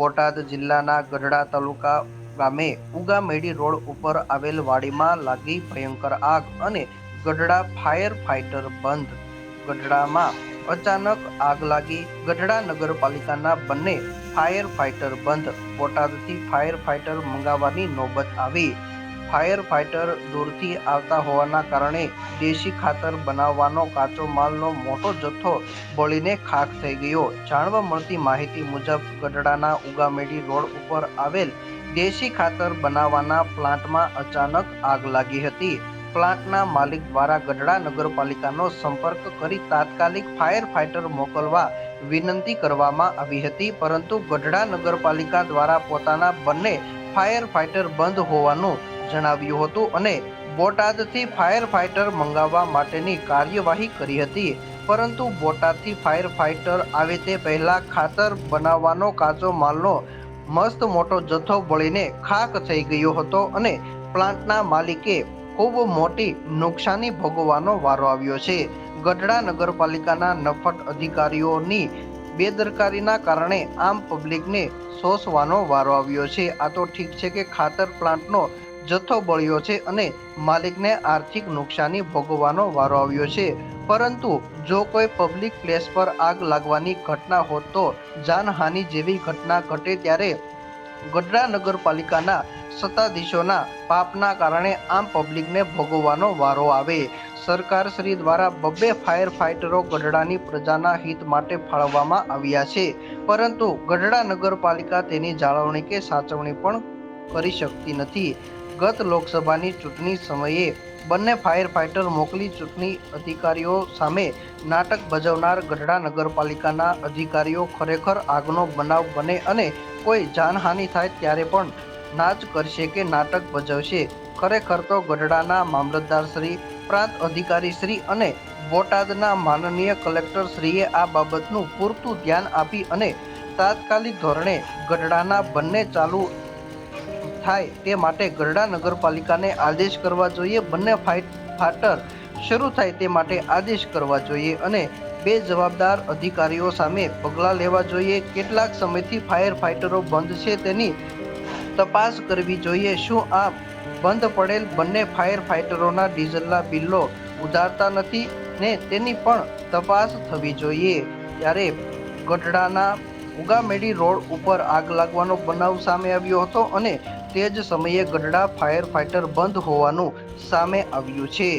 બોટાદ જિલ્લાના ગઢડા તાલુકા ગામે ઉગામેડી રોડ ઉપર આવેલ વાડીમાં લાગી ભયંકર આગ અને ગઢડા ફાયર ફાઇટર બંધ. ગઢડામાં અચાનક આગ લાગી. ગઢડા નગરપાલિકાના બંને ફાયર ફાઇટર બંધ. બોટાદથી ફાયર ફાઇટર મંગાવવાની નોબત આવી. ફાયર ફાઇટર દૂરથી આવતા હોવાના કારણે દેશી ખાતર બનાવવાનો કાચો માલનો મોટો જથ્થો બળીને ખાખ થઈ ગયો. જાણવા મળતી માહિતી મુજબ ગઢડાના ઉગામેડી રોડ ઉપર આવેલ દેશી ખાતર બનાવવાના પ્લાન્ટમાં અચાનક આગ લાગી હતી. પ્લાન્ટના માલિક દ્વારા ગઢડા નગરપાલિકાનો સંપર્ક કરી તાત્કાલિક ફાયર ફાઇટર મોકલવા વિનંતી કરવામાં આવી હતી, પરંતુ ગઢડા નગરપાલિકા દ્વારા પોતાના બંને ફાયર ફાઇટર બંધ હોવાનું જણાવ્યું હતું અને બોટાદથી ફાયર ફાઇટર મંગાવવા માટેની કાર્યવાહી કરી હતી. પરંતુ બોટાદથી ફાયર ફાઇટર આવે તે પહેલા ખાતર બનાવવાનો કાચો માલનો મસ્ત મોટો જથ્થો બળીને ખાક થઈ ગયો હતો અને પ્લાન્ટના માલિકે ખૂબ મોટી નુકસાની ભોગવવાનો વારો આવ્યો છે. ગઢડા નગરપાલિકાના નફટ અધિકારીઓની બેદરકારીના કારણે આમ પબ્લિકને શોષવાનો વારો આવ્યો છે. આ તો ઠીક છે કે ખાતર પ્લાન્ટનો જથ્થો બળ્યો છે અને માલિકને આર્થિક નુકસાની ભોગવવાનો વારો આવ્યો છે. પરંતુ જો કોઈ પબ્લિક પ્લેસ પર આગ લાગવાની ઘટના હોત તો જાનહાનિ જેવી ઘટના ઘટે ત્યારે ગઢડા નગરપાલિકાના સત્તાધીશોના પાપના કારણે આમ પબ્લિકને ભોગવવાનો વારો આવે. સરકાર શ્રી દ્વારા બબ્બે ફાયર ફાઇટરો ગઢડાની પ્રજાના હિત માટે ફાળવવામાં આવ્યા છે. પરંતુ ગઢડા નગરપાલિકા તેની જાળવણી કે સાચવણી પણ કરી શકતી નથી. ગત લોકસભાની ચૂંટણી સમયે બંને ફાયર ફાઇટર મોકલી ચૂંટણી અધિકારીઓ સામે નાટક ભજવનાર ગઢડા નગરપાલિકાના અધિકારીઓ ખરેખર આગનો બનાવ બને અને કોઈ જાનહાનિ થાય ત્યારે પણ નાચ કરશે કે નાટક ભજવશે. ખરેખર તો ગઢડાના મામલતદાર શ્રી, પ્રાંત અધિકારી શ્રી અને બોટાદના માનનીય કલેક્ટર શ્રીએ આ બાબતનું પૂરતું ધ્યાન આપી અને તાત્કાલિક ધોરણે ગઢડાના બંને ચાલુ થાય તે માટે ગરડા નગરપાલિકાને આદેશ કરવા જોઈએ. બંને ફાઇટ ફાટર શરૂ થાય તે માટે આદેશ કરવા જોઈએ અને બે જવાબદાર અધિકારીઓ સામે પગલાં લેવા જોઈએ. કેટલાક સમયથી ફાયર ફાઇટરો બંધ છે તેની તપાસ કરવી જોઈએ. શું આ બંધ પડેલ બંને ફાયર ફાઇટરોના ડીઝલના બિલ્લો ઉધારતા નથી ને તેની પણ તપાસ થવી જોઈએ? ત્યારે ગઢડાના ઉગામેડી રોડ ઉપર આગ લાગવાનો બનાવ સામે આવ્યો હતો અને તે જ સમયે ગઢડા ફાયર ફાઇટર બંધ હોવાનું સામે આવ્યું છે.